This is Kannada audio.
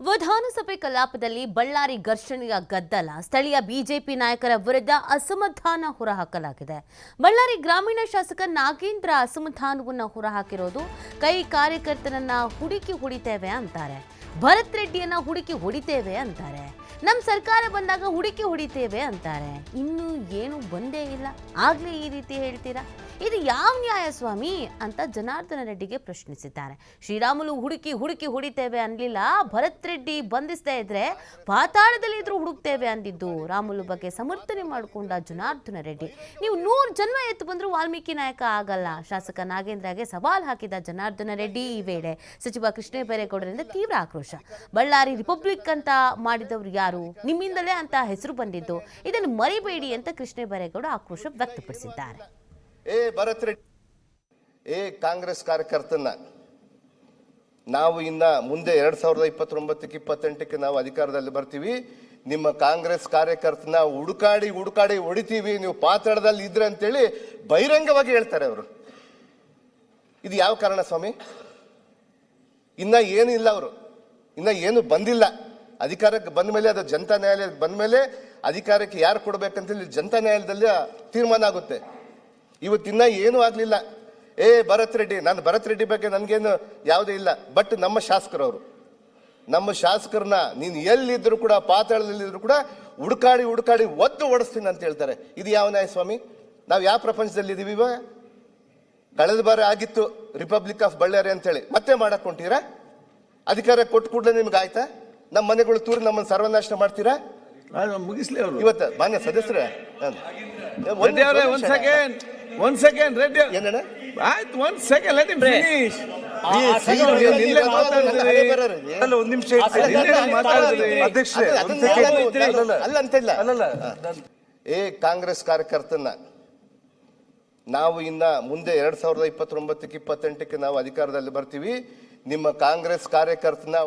ವಿಧಾನಸಭೆ ಕಲಾಪದಲ್ಲಿ ಬಳ್ಳಾರಿ ಘರ್ಷಣೆಯ ಗದ್ದಲ, ಸ್ಥಳೀಯ ಬಿಜೆಪಿ ನಾಯಕರ ವಿರುದ್ಧ ಅಸಮಾಧಾನ ಹೊರಹಾಕಲಾಗಿದೆ. ಬಳ್ಳಾರಿ ಗ್ರಾಮೀಣ ಶಾಸಕ ನಾಗೇಂದ್ರ ಅಸಮಾಧಾನವನ್ನು ಹೊರಹಾಕಿರೋದು ಕೈ ಕಾರ್ಯಕರ್ತರನ್ನ ಹುಡುಕಿ ಹುಡಿತೇವೆ ಅಂತಾರೆ. ಭರತ್ ರೆಡ್ಡಿಯನ್ನ ಹುಡುಕಿ ಹೊಡಿತೇವೆ ಅಂತಾರೆ. ನಮ್ಮ ಸರ್ಕಾರ ಬಂದಾಗ ಹುಡುಕಿ ಹೊಡಿತೇವೆ ಅಂತಾರೆ. ಇನ್ನು ಏನು ಬಂದೇ ಇಲ್ಲ. ಆಗಲೇ ಈ ರೀತಿ ಹೇಳ್ತೀರಾ? ಇದು ಯಾವ ನ್ಯಾಯ ಸ್ವಾಮಿ? ಅಂತ ಜನಾರ್ದನ ರೆಡ್ಡಿಗೆ ಪ್ರಶ್ನಿಸಿದ್ದಾರೆ. ಶ್ರೀರಾಮುಲು ಹುಡುಕಿ ಹುಡುಕಿ ಹೊಡಿತೇವೆ ಅನ್ಲಿಲ್ಲ. ಭರತ್ ರೆಡ್ಡಿ ಬಂಧಿಸ್ತಾ ಇದ್ರೆ ಪಾತಾಳದಲ್ಲಿ ಇದ್ರೂ ಹುಡುಕ್ತೇವೆ ಅಂದಿದ್ದು. ರಾಮುಲು ಬಗ್ಗೆ ಸಮರ್ಥನೆ ಮಾಡಿಕೊಂಡ ಜನಾರ್ದನ ರೆಡ್ಡಿ. ನೀವು ನೂರು ಜನ್ಮ ಎತ್ತು ಬಂದರೂ ವಾಲ್ಮೀಕಿ ನಾಯಕ ಆಗಲ್ಲ. ಶಾಸಕ ನಾಗೇಂದ್ರಗೆ ಸವಾಲು ಹಾಕಿದ ಜನಾರ್ದನ ರೆಡ್ಡಿ ಈ ವೇಳೆ. ಸಚಿವ ಕೃಷ್ಣ ಬೈರೇಗೌಡರಿಂದ ತೀವ್ರ ಆಕ್ರೋಶ. ಬಳ್ಳಾರಿ ರಿಪಬ್ಲಿಕ್ ಅಂತ ಮಾಡಿದವರು ಯಾರು? ನಿಮ್ಮಿಂದಲೇ ಅಂತ ಹೆಸರು ಬಂದಿದ್ದು. ಇದನ್ನು ಮರಿಬೇಡಿ ಅಂತ ಕೃಷ್ಣ ಬೈರೇಗೌಡ ಆಕ್ರೋಶ ವ್ಯಕ್ತಪಡಿಸಿದ್ದಾರೆ. ಏ ಭರತ್ ಏ ಕಾಂಗ್ರೆಸ್ ಕಾರ್ಯಕರ್ತನ ನಾವು ಇನ್ನ ಮುಂದೆ ಎರಡ್ ಸಾವಿರದ ಇಪ್ಪತ್ತೊಂಬತ್ತಕ್ಕೆ ಇಪ್ಪತ್ತೆಂಟಕ್ಕೆ ನಾವು ಅಧಿಕಾರದಲ್ಲಿ ಬರ್ತೀವಿ. ನಿಮ್ಮ ಕಾಂಗ್ರೆಸ್ ಕಾರ್ಯಕರ್ತನ ಹುಡುಕಾಡಿ ಹುಡುಕಾಡಿ ಹೊಡಿತೀವಿ. ನೀವು ಪಾತ್ರದಲ್ಲಿ ಇದ್ರೆ ಅಂತೇಳಿ ಬಹಿರಂಗವಾಗಿ ಹೇಳ್ತಾರೆ ಅವರು. ಇದು ಯಾವ ಕಾರಣ ಸ್ವಾಮಿ? ಇನ್ನ ಏನಿಲ್ಲ ಅವರು. ಇನ್ನ ಏನು ಬಂದಿಲ್ಲ. ಅಧಿಕಾರಕ್ಕೆ ಬಂದ ಮೇಲೆ ಅದು ಜನತಾ ನ್ಯಾಯಾಲಯಕ್ಕೆ ಬಂದ ಮೇಲೆ ಅಧಿಕಾರಕ್ಕೆ ಯಾರು ಕೊಡ್ಬೇಕಂತೇಳಿ ಜನತಾ ನ್ಯಾಯಾಲಯದಲ್ಲಿ ತೀರ್ಮಾನ ಆಗುತ್ತೆ. ಇವತ್ತಿನ್ನ ಏನೂ ಆಗಲಿಲ್ಲ. ಏ, ಭರತ್ ರೆಡ್ಡಿ, ನಾನು ಭರತ್ ರೆಡ್ಡಿ ಬಗ್ಗೆ ನನಗೇನು ಯಾವುದೇ ಇಲ್ಲ. ಬಟ್ ನಮ್ಮ ಶಾಸಕರವರು, ನಮ್ಮ ಶಾಸಕರನ್ನ ನೀನು ಎಲ್ಲಿದ್ರು ಕೂಡ ಪಾತಾಳದಲ್ಲಿದ್ದರೂ ಕೂಡ ಹುಡುಕಾಡಿ ಹುಡುಕಾಡಿ ಒದ್ದು ಓಡಿಸ್ತೀನಿ ಅಂತ ಹೇಳ್ತಾರೆ. ಇದು ಯಾವ ನ್ಯಾಯ ಸ್ವಾಮಿ? ನಾವು ಯಾವ ಪ್ರಪಂಚದಲ್ಲಿ ಇದೀವಿ ಇವಾಗ? ಕಳೆದ ಬಾರಿ ಆಗಿತ್ತು ರಿಪಬ್ಲಿಕ್ ಆಫ್ ಬಳ್ಳಾರಿ ಅಂತೇಳಿ. ಮತ್ತೆ ಮಾಡಕ್ ಹೊಂಟೀರಾ? ಅಧಿಕಾರ ಕೊಟ್ಟು ಕೂಡಲೇ ನಿಮ್ಗೆ ಆಯ್ತಾ ನಮ್ಮ ಮನೆಗಳು ತೂರಿ ನಮ್ಮನ್ನು ಸರ್ವನಾಶ ಮಾಡ್ತೀರಾ? ಮುಗಿಸ್ಲೇ ಮುಗಿಸ್ಲಿ ಅವರು. ಇವತ್ತು ಮಾನ್ಯ ಸದಸ್ಯರೇ ಸೆಕೆಂಡ್ ಒಂದ್ ಸೆಕೆಂಡ್ ರೆಡ್ಡಿ ಅವ್ರೆ. ಏನಣ್ಣ? ಆಯ್ತು ಒಂದ್ ಸೆಕೆಂಡ್ ಲೆಟ್ ಫಿನಿಶ್. ಒಂದ್ ನಿಮಿಷ ಅಲ್ಲ, ಅಂತ ಇಲ್ಲ. ಏ ಕಾಂಗ್ರೆಸ್ ಕಾರ್ಯಕರ್ತನ ನಾವು ಇನ್ನ ಮುಂದೆ ಎರಡ್ ಸಾವಿರದ ಇಪ್ಪತ್ತೊಂಬತ್ತಕ್ಕೆ ಇಪ್ಪತ್ತೆಂಟಕ್ಕೆ ನಾವು ಅಧಿಕಾರದಲ್ಲಿ ಬರ್ತೀವಿ. ನಿಮ್ಮ ಕಾಂಗ್ರೆಸ್ ಕಾರ್ಯಕರ್ತನ